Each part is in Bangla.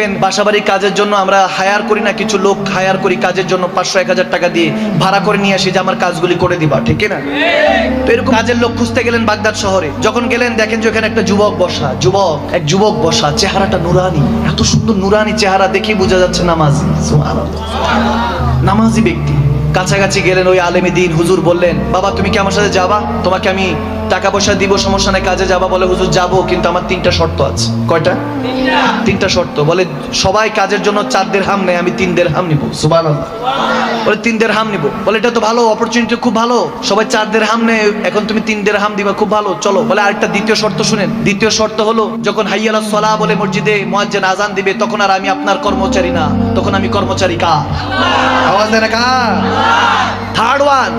দেখবেন বাসাবাড়ি কাজের জন্য আমরা হায়ার করি না, কিছু লোক হায়ার করি কাজের জন্য পাঁচশো, এক হাজার টাকা দিয়ে ভাড়া করে নিয়ে আসি যে আমার কাজগুলি করে দিবা, ঠিক না? তো এরকম কাজের লোক খুঁজতে গেলেন বাগদাদ শহরে। যখন গেলেন দেখেন যে ওখানে একটা যুবক বসা, যুবক, এক যুবক বসা, চেহারাটা নুরানি। এত সুন্দর নুরানি চেহারা দেখেই বোঝা যাচ্ছে নামাজি। নামাজি ব্যক্তি। কাছাকাছি গেলেন ওই আলেমী দিন। হুজুর বললেন বাবা তুমি কি আমার সাথে যাবা? তোমাকে আমি টাকা পয়সা দিব সমস্যা নাই কাজে যাবা। বলে হুজুর যাব কিন্তু আমার তিনটা শর্ত আছে। কয়টা? তিনটা। শর্ত। বলে সবাই কাজের জন্য চার দের হাম নেয় আমি তিন দের হাম নিবো। সুবান বলে তিন দের হাম নিবো। বলে এটা তো ভালো অপরচুনিটি খুব ভালো। সবাই চার দের হাম নেয় এখন তুমি তিন দের হাম দিবা খুব ভালো। চলো। বলে আরেকটা দ্বিতীয় শর্ত শুনেন। দ্বিতীয় শর্ত হলো যখন হাইয়ালা সলা বলে মসজিদে মুয়াজ্জিন আজান দিবে তখন আর আমি আপনার কর্মচারী না তখন আমি কর্মচারী কা আওয়াজ দেয় না কা থার্ড ওয়ান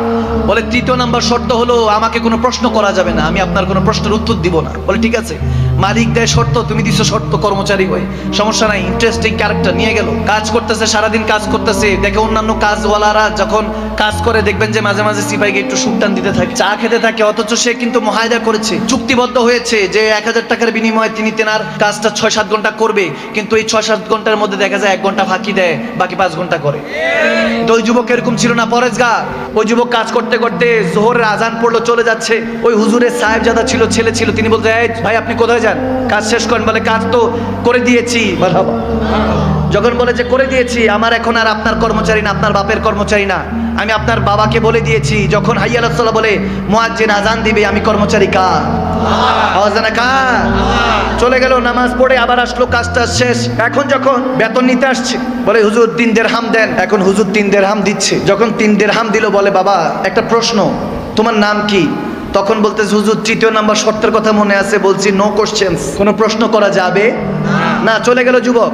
বলে তৃতীয় নাম্বার শর্ত হলো আমাকে কোনো প্রশ্ন করা যাবে না আমি আপনার কোনো প্রশ্নের উত্তর দিব না। বলে ঠিক আছে। মালিক দেয় শর্ত, তুমি দিছো শর্ত, কর্মচারী হয়ে। সমস্যা নাই ইন্টারেস্টিং ক্যারেক্টার নিয়ে গেল। কাজ করতেছে, সারাদিন কাজ করতেছে। দেখে অন্যান্য কাজওয়ালারা যখন কাজ করে দেখবেন যে মাঝে মাঝে সিপাইকে একটু সুকটান দিতে থাকে। চা খেতে থাকে, অথচ সে কিন্তু মহায়দা করেছে। চুক্তিবদ্ধ হয়েছে যে এক হাজার টাকার বিনিময়ে তিনি তেনার কাজটা ছয় সাত ঘণ্টা করবে, কিন্তু এই ছয় সাত ঘণ্টার মধ্যে দেখা যায় এক ঘণ্টা ফাঁকি দেয়, বাকি পাঁচ ঘণ্টা করে। তো ওই যুবক এরকম ছিল না, পরেশগার। ওই যুবক কাজ করতে করতে জোহরের আজান পড়ল, চলে যাচ্ছে। ওই হুজুরের সাহেবজাদা ছিল, ছেলে ছিল, তিনি বলতে ভাই, আপনি কোথায় যান? কাজ শেষ করেন। বলে, কাজ তো করে দিয়েছি। মারহাবা। যখন বলে যে, করে দিয়েছি, আমার এখন আর আপনার কর্মচারী না, আপনার বাপের কর্মচারী না। আমি আপনার বাবাকে বলে দিয়েছি, যখন হাইয়া রাসূলুল্লাহ বলে, মুয়াজ্জিন আজান দিবে, আমি কর্মচারী কার? আওয়াজ না কার? চলে গেল, নামাজ পড়ে আবার আসলো, কাজটা শেষ। এখন যখন বেতন নিতে আসছে, বলে, হুজুর, তিন দের হাম দেন। এখন হুজুর তিন দের হাম দিচ্ছে। যখন তিন দের হাম দিল, বলে, বাবা, একটা প্রশ্ন, তোমার নাম কি? তখন বলতে হুজুর, তৃতীয় নাম্বার শর্তের কথা মনে আছে, বলছি নো কোশ্চেন্স কোনো প্রশ্ন করা যাবে? না, চলে গেল যুবক।